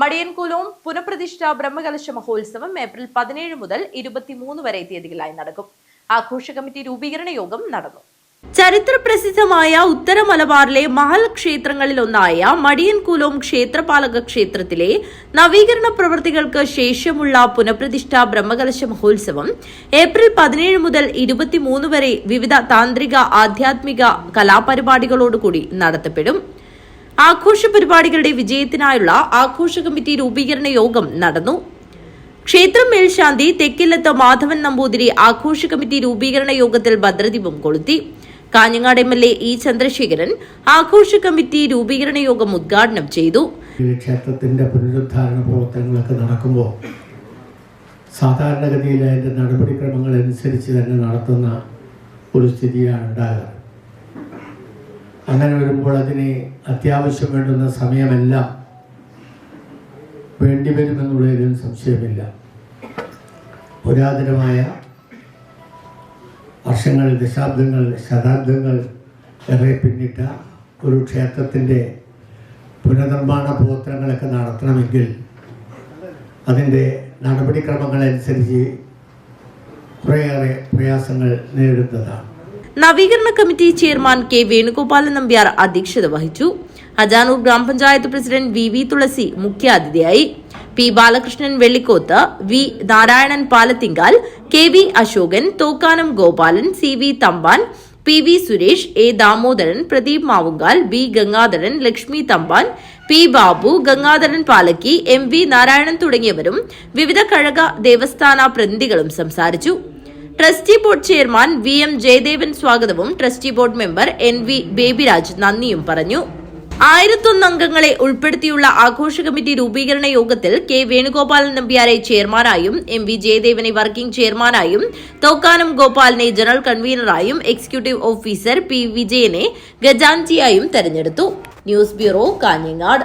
മടിയൻകുലവും പുനഃപ്രതിഷ്ഠ ബ്രഹ്മകലശ മഹോത്സവം ഏപ്രിൽ പതിനേഴ് മുതൽ ഇരുപത്തിമൂന്ന് വരെ തീയതികളായി നടക്കും. ആഘോഷ കമ്മിറ്റി രൂപീകരണ യോഗം നടന്നു. ചരിത്ര പ്രസിദ്ധമായ ഉത്തര മലബാറിലെ മഹൽ ക്ഷേത്രങ്ങളിലൊന്നായ മടിയൻകുലോം ക്ഷേത്രപാലക ക്ഷേത്രത്തിലെ നവീകരണ പ്രവൃത്തികൾക്ക് ശേഷമുള്ള പുനഃപ്രതിഷ്ഠ ബ്രഹ്മകലശ മഹോത്സവം ഏപ്രിൽ പതിനേഴ് മുതൽ ഇരുപത്തിമൂന്ന് വരെ വിവിധ താന്ത്രിക ആധ്യാത്മിക കലാപരിപാടികളോടുകൂടി നടത്തപ്പെടും. ആഘോഷ പരിപാടികളുടെ വിജയത്തിനായുള്ള ആഘോഷ കമ്മിറ്റി രൂപീകരണ യോഗം നടന്നു. ക്ഷേത്രം മേൽശാന്തി തെക്കില്ലത്ത് മാധവൻ നമ്പൂതിരി ആഘോഷ കമ്മിറ്റി രൂപീകരണ യോഗത്തിൽ ഭദ്രദീപം കൊളുത്തി. Kanhangad M L A E Chandrasekharan ആഘോഷ കമ്മിറ്റി രൂപീകരണ യോഗം ഉദ്ഘാടനം ചെയ്തു. ക്ഷേത്രത്തിന്റെ പുനരുദ്ധാരണ പ്രവർത്തനങ്ങളൊക്കെ നടക്കുമ്പോൾ സാധാരണഗതിയിൽ അതിന്റെ നടപടിക്രമങ്ങൾ അനുസരിച്ച് തന്നെ നടത്തുന്ന ഒരു സ്ഥിതിയാണ് ഉണ്ടാകാറ്. അങ്ങനെ വരുമ്പോൾ അതിന് അത്യാവശ്യം വേണ്ടുന്ന സമയമെല്ലാം വേണ്ടിവരുമെന്നുള്ളതിൽ സംശയമില്ല. പുരാതനമായ വർഷങ്ങൾ ദശാബ്ദങ്ങൾ ശതാബ്ദങ്ങൾ ഏറെ പിന്നിട്ട ഒരു ക്ഷേത്രത്തിന്റെ പുനർനിർമ്മാണ പ്രവർത്തനങ്ങളൊക്കെ നടത്തണമെങ്കിൽ അതിന്റെ നടപടിക്രമങ്ങളനുസരിച്ച് കുറേയേറെ പ്രയാസങ്ങൾ നേരിടുന്നതാണ്. നവീകരണ committee chairman K Venugopalan Nambiar അധ്യക്ഷത വഹിച്ചു. Ajanur Grama Panchayat president V V Thulasi മുഖ്യാതിഥിയായി. P Balakrishnan Vellikoth V Narayanan Palathinkal K V Asokan Thokkanam Gopalan C V Thampan P V Suresh A Damodaran Pradeep Mavungal B Gangadharan Lakshmi Thampan P Babu Gangadharan Palakki M V Narayanan തുടങ്ങിയവരും വിവിധ കഴക ദേവസ്ഥാന പ്രതിനിധികളും സംസാരിച്ചു. Trustee board chairman V M Jayadevan സ്വാഗതവും trustee board member N V Babyraj നന്ദിയും പറഞ്ഞു. ആയിരത്തൊന്ന് അംഗങ്ങളെ ഉൾപ്പെടുത്തിയുള്ള ആഘോഷ കമ്മിറ്റി രൂപീകരണ യോഗത്തിൽ കെ വേണുഗോപാലൻ നമ്പ്യാരെ ചെയർമാനായും എം വി ജയദേവനെ വർക്കിംഗ് ചെയർമാനായും തോക്കാനം ഗോപാലിനെ ജനറൽ കൺവീനറായും എക്സിക്യൂട്ടീവ് ഓഫീസർ പി വിജയനെ ഖജാൻജിയായും തെരഞ്ഞെടുത്തു. News bureau Kanhangad.